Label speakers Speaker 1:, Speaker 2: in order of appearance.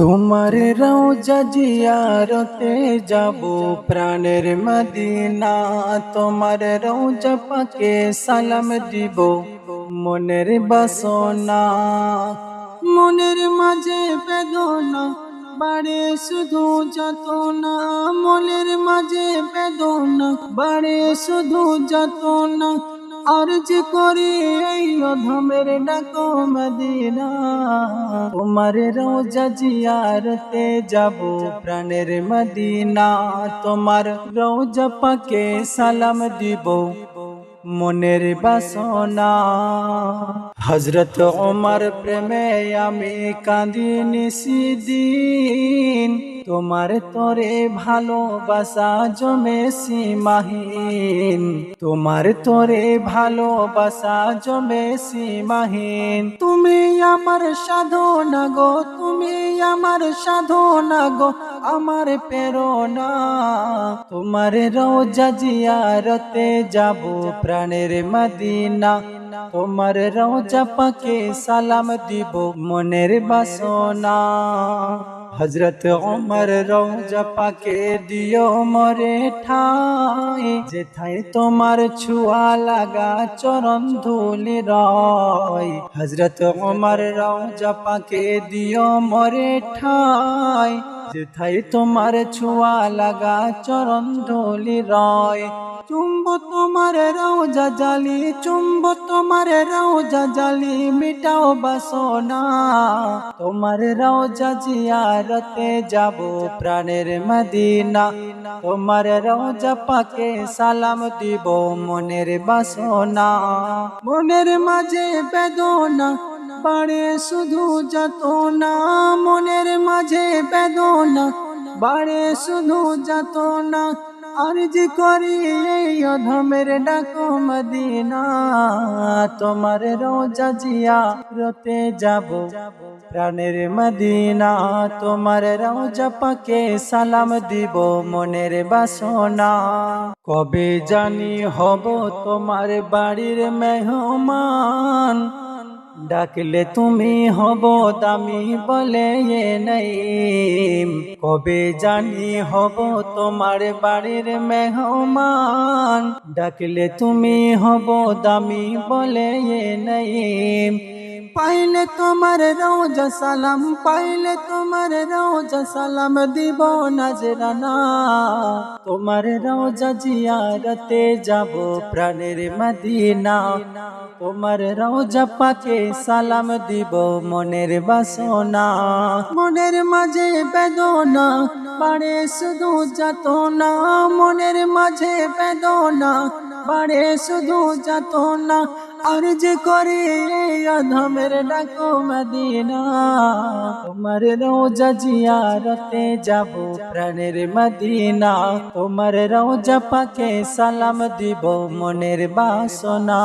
Speaker 1: তোমার রওজা জিয়ারতে যাব প্রাণের মদিনা। তোমার রওজা পাকে সালাম দিব মনের বাসনা। মনের মাঝে বেদনা বাড়ে শুধু যাতনা। মনের মাঝে বেদনা বাড়ে শুধু যাতনা। আরজ করে এই অধমের ডাকো মদিনা। তোমার রোজা জিয়ারতে যাব প্রাণের মদিনা। তোমার রোজা পাকে সালাম দিব মনের বাসনা। হজরত ওমর প্রেমে আমি কাঁদি নিশিদিন তোমার তোরে ভালোবাসা জমে সীমাহীন তোমার তোরে ভালোবাসা জমে সীমাহীন তুমি আমার সাধনা গো, তুমি আমার সাধনা গো, আমার প্রেরণা। তোমার রোজা জিয়ারতে যাব প্রাণের মদিনা, তোমার রোজা পাকে সালাম দিব মনের বাসনা। হজরত ওমর রোজা পাকে দিও মরে ঠাই, যেথায় তোমার ছুয়া লাগা চরণ ধুলি রয়। হজরত ওমর রোজা পাকে দিও মরে ঠাই, যেথায় তোমার ছুয়া লাগা চরণ ধুলি রয়। চুম্ব তোমার রওজা জালি, চুম্ব তোমার রওজা জালি, মিটাও বাসনা। তোমার রওজা জিয়ারতে যাব প্রাণের মদিনা। তোমার রওজা পাকে সালাম দিব মনের বাসনা। মনের মাঝে বেদনা, বাড়ে শুধু যত না মনের মাঝে বেদনা, বাড়ে শুধু যত না আরজ করি এই অধমের ডাকো মদিনা। তোমার রোজা জিয়া রতে যাব, প্রাণের মদিনা। তোমার রোজা পাকে সালাম দিব মনের বাসনা। কবে জানি হব তোমার বাড়ির মেহমান ডাকলে তুমি হব দামি বলে নাই কবে জানি হব তোমার বাড়ির মেহমান। ডাকলে তুমি হব দামি বলে নাই পাইলে তোমার রোজা সালাম, পাইলে তোমার রোজা সালাম দিব নজরানা তোমার রোজা জিয়ারতে যাব প্রাণের মদিনা। তোমার রোজা পাকে সালাম দিব মনের বাসনা। মনের মাঝে বেদনা, বাড়ে শুধু যাত না মনের মাঝে বেদনা বাড়ে শুধু যাত না আর যে করে অধমের ডাকো মদিনা। তোমার রোজা জিয়ারতে যাব প্রাণের মদিনা। তোমার রোজা পাকে সালাম দিব মনের বাসনা।